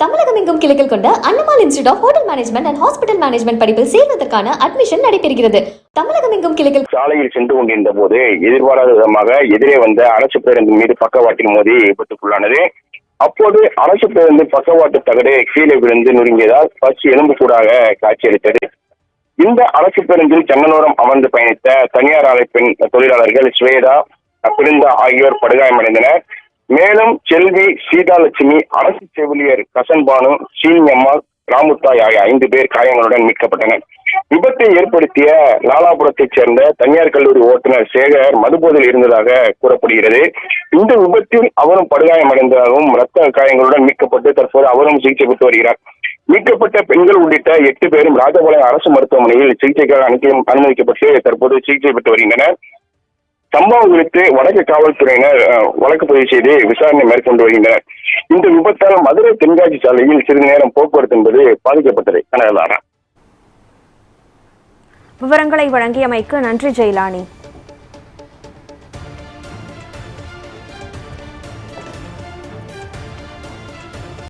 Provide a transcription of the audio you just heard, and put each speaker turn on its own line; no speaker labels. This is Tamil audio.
தமிழகம் எங்கும் கிளைகள் கொண்ட Annamalai institute of hotel management and hospital management படிப்பில் சேர்வதற்கான அட்மிஷன் நடைபெறுகிறது. தமிழகம் எங்கும் கிளைகள்
சாலையில் சென்று கொண்டிருந்த போது எதிர்பாராத விதமாக எதிரே வந்த அரசு பேருந்து மீது பக்கவாட்டில் மோதி விபத்துக்குள்ளானது. அப்போது அரசு பேருந்து பக்கவாட்டு தகடு கீழே விழுந்து நொறுங்கியதால் பஸ் எலும்பு கூடாக காட்சியளித்தது. இந்த அரசு பேருந்தில் ஜன்னலோரம் அமர்ந்து பயணித்த தனியார் அழைப்பின் பெண் தொழிலாளர்கள் ஸ்வேதா பிருந்தா ஆகியோர் படுகாயமடைந்தனர். மேலும் செல்வி சீதாலட்சுமி அரசு செவிலியர் கசன்பானு சீனியம்மாள் ராமுத்தாய் ஆகிய ஐந்து பேர் காயங்களுடன் மீட்கப்பட்டனர். விபத்தை ஏற்படுத்திய லாலாபுரத்தைச் சேர்ந்த தனியார் கல்லூரி ஓட்டுநர் சேகர் மதுபோதையில் இருந்ததாக கூறப்படுகிறது. இந்த விபத்தில் அவரும் படுகாயமடைந்ததாகவும் ரத்த காயங்களுடன் மீட்கப்பட்டு தற்போது அவரும் சிகிச்சை பெற்று வருகிறார். மீட்கப்பட்ட பெண்கள் உள்ளிட்ட எட்டு பேரும் ராஜபாளையம் அரசு மருத்துவமனையில் சிகிச்சைக்காக அனுப்பி அனுமதிக்கப்பட்டு தற்போது சிகிச்சை பெற்று வருகின்றனர். சம்பவம் குறித்து வடக்கு காவல்துறையினர் வழக்கு பதிவு செய்து விசாரணை மேற்கொண்டு வருகின்றனர். இந்த விபத்தால் மதுரை தென்காசி சாலையில் சிறிது நேரம் போக்குவரத்து என்பது பாதிக்கப்பட்டது. கனகதாரா.
விவரங்களை வழங்கியமைக்கு நன்றி ஜெயலானி.